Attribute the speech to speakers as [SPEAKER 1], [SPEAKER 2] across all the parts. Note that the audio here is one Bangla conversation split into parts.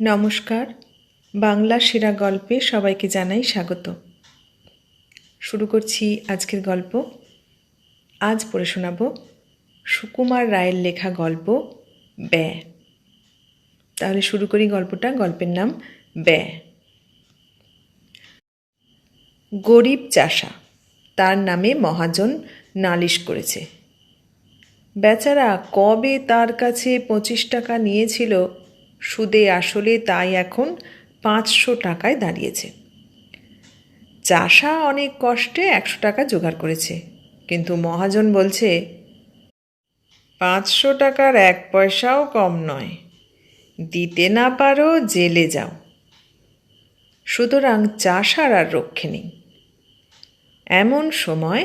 [SPEAKER 1] নমস্কার। বাংলা সেরা গল্পে সবাইকে জানাই স্বাগত। শুরু করছি আজকের গল্প। আজ পড়ে শোনাব সুকুমার রায়ের লেখা গল্প ব্যয়। তাহলে শুরু করি গল্পটা, গল্পের নাম ব্যয়। গরিব চাষা, তার নামে মহাজন নালিশ করেছে। বেচারা কবে তার কাছে পঁচিশ টাকা নিয়েছিল সুদে আসলে তাই এখন পাঁচশো টাকায় দাঁড়িয়েছে। চাষা অনেক কষ্টে একশো টাকা জোগাড় করেছে, কিন্তু মহাজন বলছে, পাঁচশো টাকার এক পয়সাও কম নয়, দিতে না পারো জেলে যাও। সুতরাং চাষার আর রক্ষে নেই। এমন সময়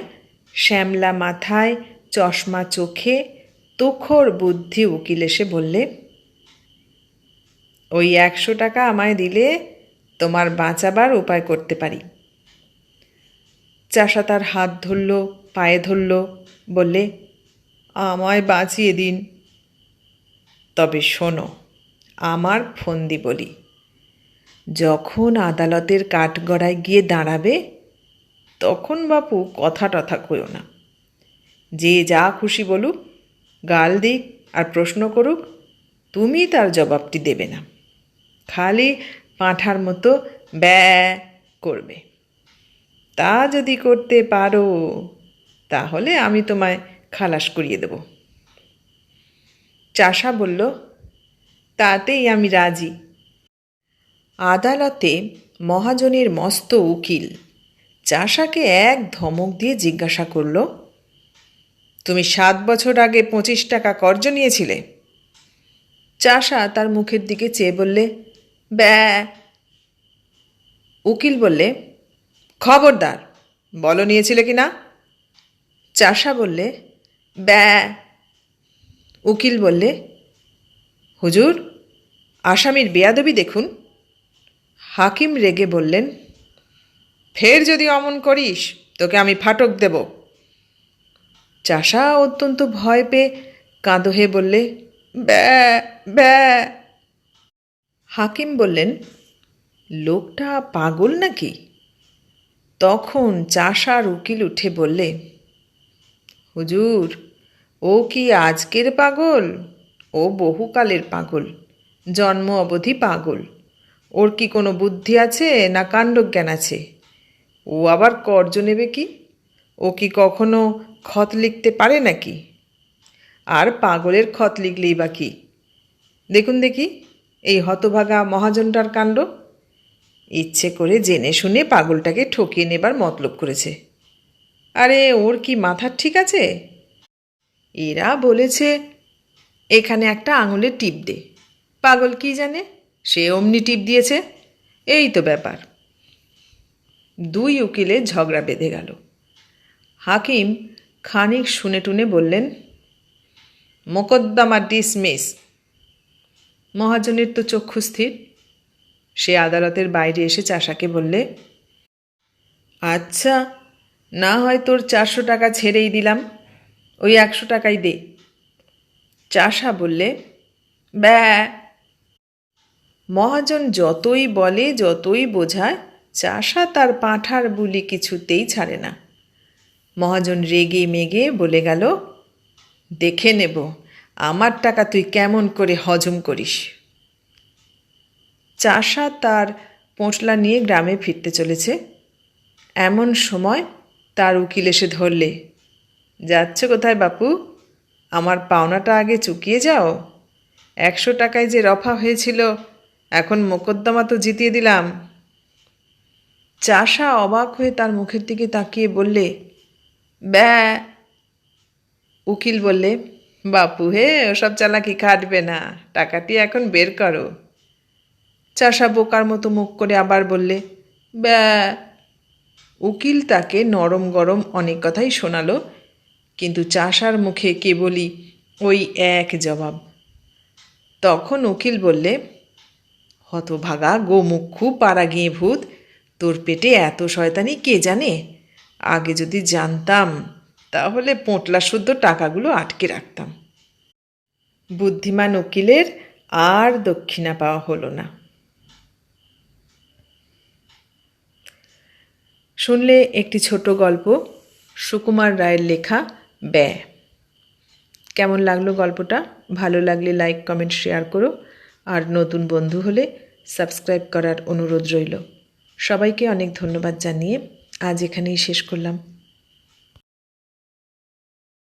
[SPEAKER 1] শ্যামলা মাথায় চশমা চোখে তুখর বুদ্ধি উকিল এসে বললে ওই একশো টাকা আমায় দিলে তোমার বাঁচাবার উপায় করতে পারি। চাষা তার হাত ধরল, পায়ে ধরল, বললে, আমায় বাঁচিয়ে দিন। তবে শোনো, আমার ফন্দি বলি, যখন আদালতের কাঠগড়ায় গিয়ে দাঁড়াবে, তখন বাপু কথা টথা করো না। যে যা খুশি বলুক, গাল দিক আর প্রশ্ন করুক, তুমি তার জবাবটি দেবে না। খালি পাঁঠার মতো ব্যা করবে তা যদি করতে পারো তাহলে আমি তোমায় খালাস করিয়ে দেব চাষা বলল তাতেই আমি রাজি আদালতে মহাজনের মস্ত উকিল চাষাকে এক ধমক দিয়ে জিজ্ঞাসা করল তুমি সাত বছর আগে পঁচিশ টাকা কর্জ নিয়েছিলে চাষা তার মুখের দিকে চেয়ে বললে ব্যা। উকিল বললে, খবরদার, বলো নিয়েছিলে কি না চাষা বললে, ব্যা। উকিল বললে, হুজুর, আসামির বেয়াদবি দেখুন। হাকিম রেগে বললেন, ফের যদি অমন করিস, তোকে আমি ফাটক দেব। চাষা অত্যন্ত ভয় পেয়ে কাঁদো হয়ে বললে, ব্যা ব্যা। হাকিম বললেন, লোকটা পাগল নাকি? তখন চাষার উকিল উঠে বললে, হুজুর, ও কি আজকের পাগল? ও বহুকালের পাগল, জন্ম অবধি পাগল। ওর কি কোনো বুদ্ধি আছে না কাণ্ডজ্ঞান আছে? ও আবার কর্জ নেবে কি? ও কি কখনো খত লিখতে পারে নাকি? আর পাগলের খত লিখলেই বা কি? দেখুন দেখি। এই হতভাগা মহাজনটার কাণ্ড? ইচ্ছে করে জেনে শুনে পাগলটাকে ঠকিয়ে নেবার মতলব করেছে। আরে, ওর কি মাথার ঠিক আছে? এরা বলেছে, এখানে একটা আঙুলের টিপ দে। পাগল কি জানে? সে অমনি টিপ দিয়েছে। এই তো ব্যাপার। দুই উকিলে ঝগড়া বেঁধে গেল। হাকিম খানিক শুনে টুনে বললেন মোকদ্দমা ডিসমিস মহাজনের তো চক্ষু স্থির। সে আদালতের বাইরে এসে চাষাকে বললে আচ্ছা না হয় তোর চারশো টাকা ছেড়েই দিলাম, ওই একশো টাকাই দে। চাষা বললে, ব্যা মহাজন যতই বলে, যতই বোঝায়, চাষা তার পাঁঠার বুলি কিছুতেই ছাড়ে না। মহাজন রেগে মেগে বলে গেল, দেখে নেব। আমার টাকা তুই কেমন করে হজম করিস? চাষা তার পোঁটলা নিয়ে গ্রামে ফিরতে চলেছে। এমন সময় তার উকিল এসে ধরলে, যাচ্ছ কোথায় বাপু? আমার পাওনাটা আগে চুকিয়ে যাও। একশো টাকায় যে রফা হয়েছিল, এখন মোকদ্দমা তো জিতিয়ে দিলাম। চাষা অবাক হয়ে তার মুখের দিকে তাকিয়ে বললে, ব্যা উকিল বললে বাপু, হে, ওসব চালাকি খাটবে না। টাকাটি এখন বের করো। চাষা বোকার মতো মুখ করে আবার বললে, ব্যা, উকিল তাকে নরম গরম অনেক কথাই শোনালো, কিন্তু চাষার মুখে কেবলই ওই এক জবাব। তখন উকিল বললে, হতভাগা গোমুক্ষু পাড়া গিয়ে ভূত, তোর পেটে এত শয়তানি কে জানে? আগে যদি জানতাম, তাহলে পোঁটলা শুদ্ধ টাকাগুলো আটকে রাখতাম। বুদ্ধিমান উকিলের আর দক্ষিণা পাওয়া হলো না। শুনলে একটি ছোট গল্প, সুকুমার রায়ের লেখা ব্যয়। কেমন লাগল গল্পটা? ভালো লাগলে লাইক কমেন্ট শেয়ার করো। আর নতুন বন্ধু হলে সাবস্ক্রাইব করার অনুরোধ রইল। সবাইকে অনেক ধন্যবাদ জানিয়ে আজ এখানেই শেষ করলাম।